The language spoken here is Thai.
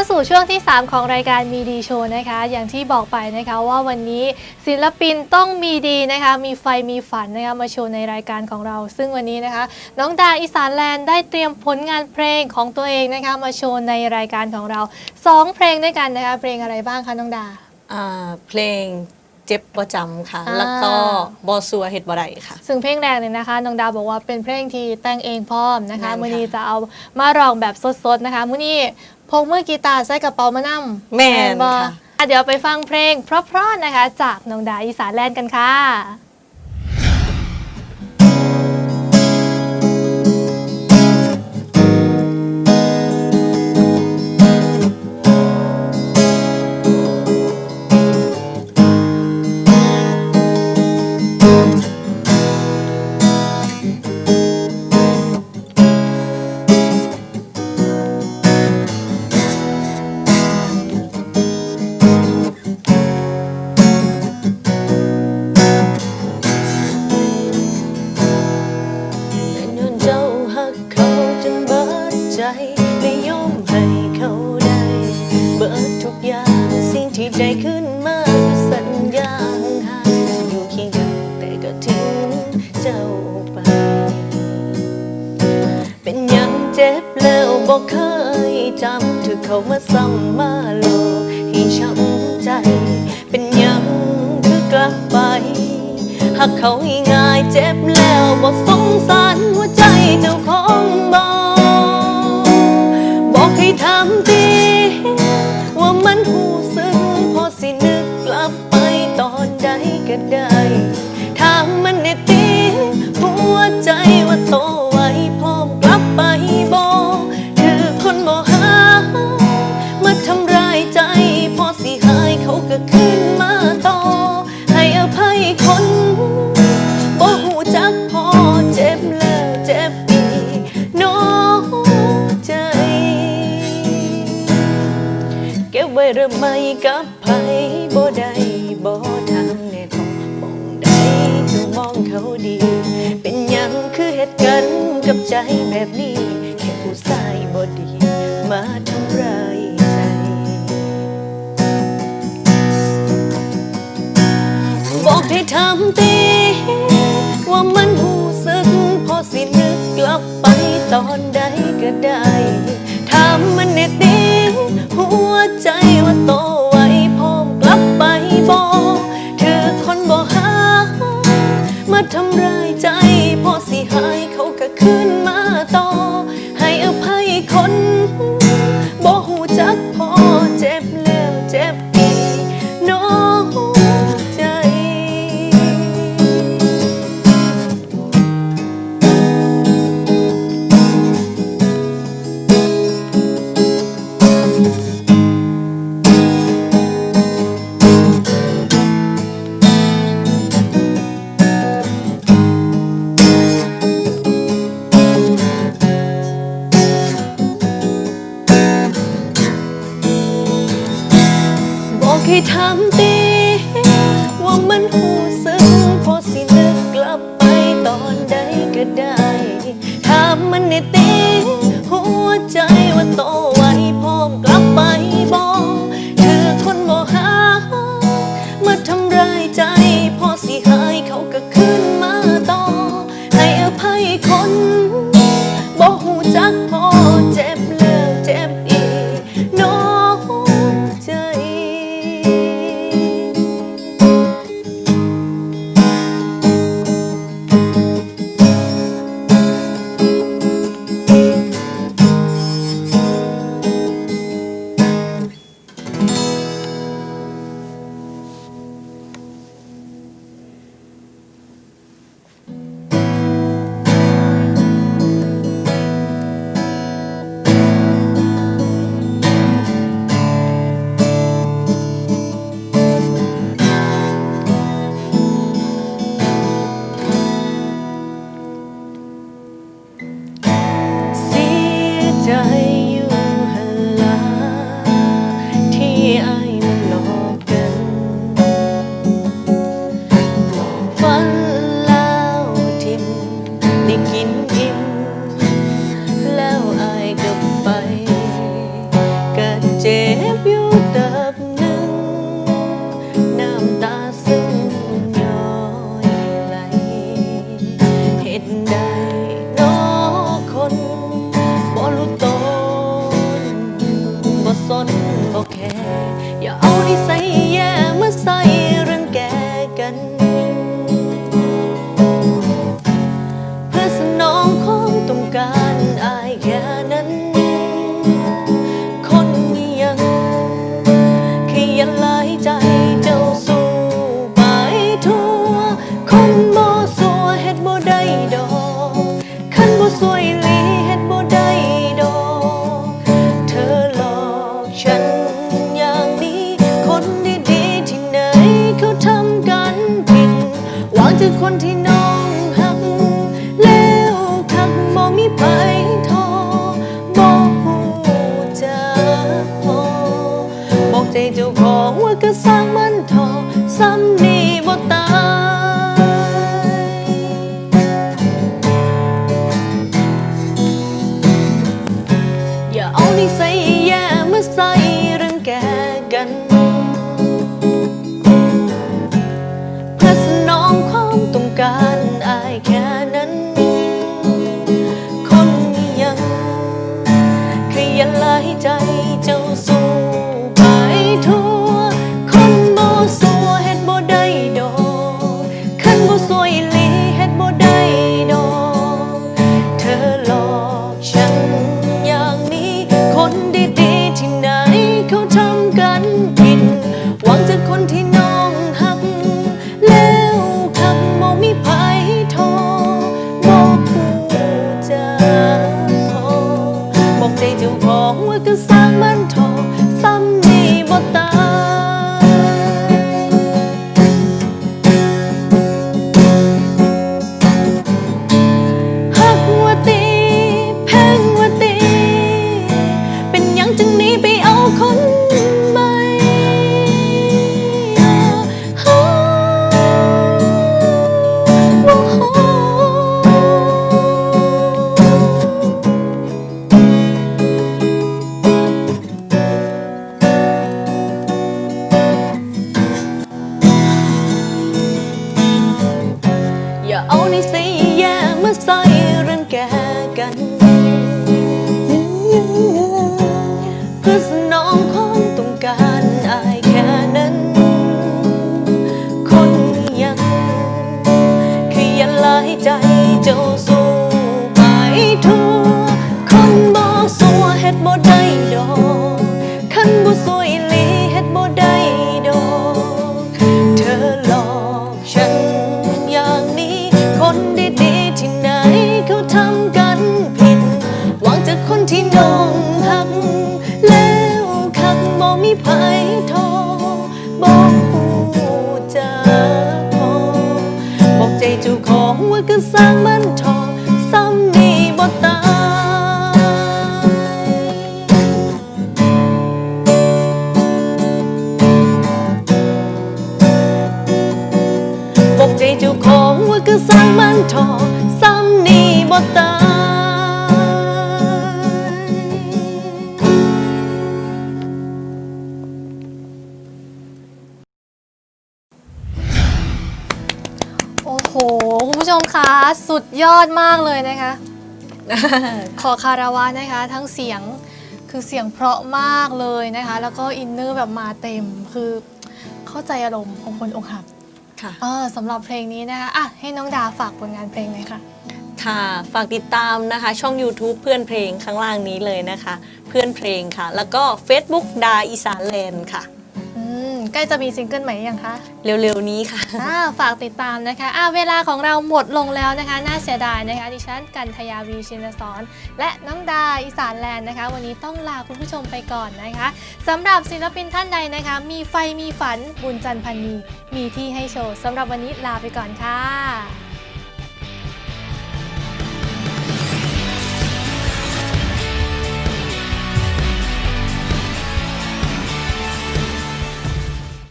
าสู่ช่วงที่ 3 ของรายการมีดีโชว์นะคะ อย่างที่บอกไปนะคะว่าวันนี้ศิลปินต้องมีดีนะคะ มีไฟมีฝันนะคะมาโชว์ในรายการของเรา ซึ่งวันนี้นะคะ น้องดาอีสานแลนด์ได้เตรียมผลงานเพลงของตัวเองนะคะมาโชว์ในรายการของเราสองเพลงด้วยกันนะคะ เพลงอะไรบ้างคะน้องดา อ่าเพลง เจ็บประจำค่ะ อ่า แล้วก็บอสัวเห็ดบ่ได้ค่ะ ซึ่งเพลงแรกเนี่ยนะคะน้องดาวบอกว่าเป็นเพลงที่แต่งเองพร้อมนะคะแม่นค่ะ มื่อนี้จะเอามาร้องแบบสดๆนะคะมื่อนี้พกมือกีตาร์ใส่กระเป๋ามานั่มแม่นบ่ค่ะอะ เดี๋ยวไปฟังเพลงเพราะๆนะคะ จากน้องดาอีสานแลนด์กันค่ะ จ็บแล้วบอกเคยจำถึงเขามาซ้ำมาโลกให้ช้ำใจ เป็นยังคือกลับไป หากเขาง่ายเจ็บแล้วบอกสงสารหัวใจเจ้าของบ กับไผบ่ได้บ่ทำแน่พอมองได้คือมองเขาดี เป็นหยังคือเหตุกันกับใจแบบนี้ แค่ผู้ชายบ่ดี มาทำร้ายใจ บอกให้ทำตีว่ามันหูสึก พอสินึกกลับไปตอน คน มันหูสึกพอสินึกกลับไปตอนใดก็ได้ถามมันในตีหัวใจว่าโตไวพร้อมกลับไปบอกเธอคนบ่หามาทำร้ายใจ พอสิหายเขาก็ขึ้นมาต่อ ให้อภัยคน midnight. คนที่น้องหัก แล้วคักบ่มีไปทอบ่หูจักพอบอกใจเจ้าของว่าก็สร้างมันทอซ้ำนี่บ่ตาย ในสีแยเมื่อส่เรื่องแกกันเพื่อสนองความต้องการอายแค่นั้น คนยังขยันหลายใจเจ้า บ่มีภัยทอบอกผู้จะพอบอกใจเจ้าของว่าก็สร้างมันทอซ้ำนี่บ่ตายบอกใจเจ้าของว่าก็สร้างมันทอซ้ำนี่บ่ตาย คุณผู้ชมคะสุดยอดมากเลยนะคะ ขอคาราวะนะคะ ทั้งเสียงคือเสียงเพราะมากเลยนะคะ แล้วก็อินเนอร์แบบมาเต็มคือเข้าใจอารมณ์ของคนอกหักค่ะเออสำหรับเพลงนี้นะคะอะให้น้องดาฝากผลงานเพลงหน่อยค่ะ ค่ะ ฝากติดตามนะคะ ช่อง YouTube เพื่อนเพลงข้างล่างนี้เลยนะคะ เพื่อนเพลงค่ะ แล้วก็ Facebook ดาอีสานแลนด์ค่ะอืม ใกล้จะมีซิงเกิลใหม่ยังคะเร็วๆนี้ค่ะอ่าฝากติดตามนะคะอ่าเวลาของเราหมดลงแล้วนะคะ น่าเสียดายนะคะ ดิฉันกันทยาวีชินสอน และน้องดาอีสานแลนด์นะคะ วันนี้ต้องลาคุณผู้ชมไปก่อนนะคะสำหรับศิลปินท่านใดนะคะ มีไฟมีฝันบุญจันทร์พันนีมีที่ให้โชว์สำหรับวันนี้ลาไปก่อนค่ะ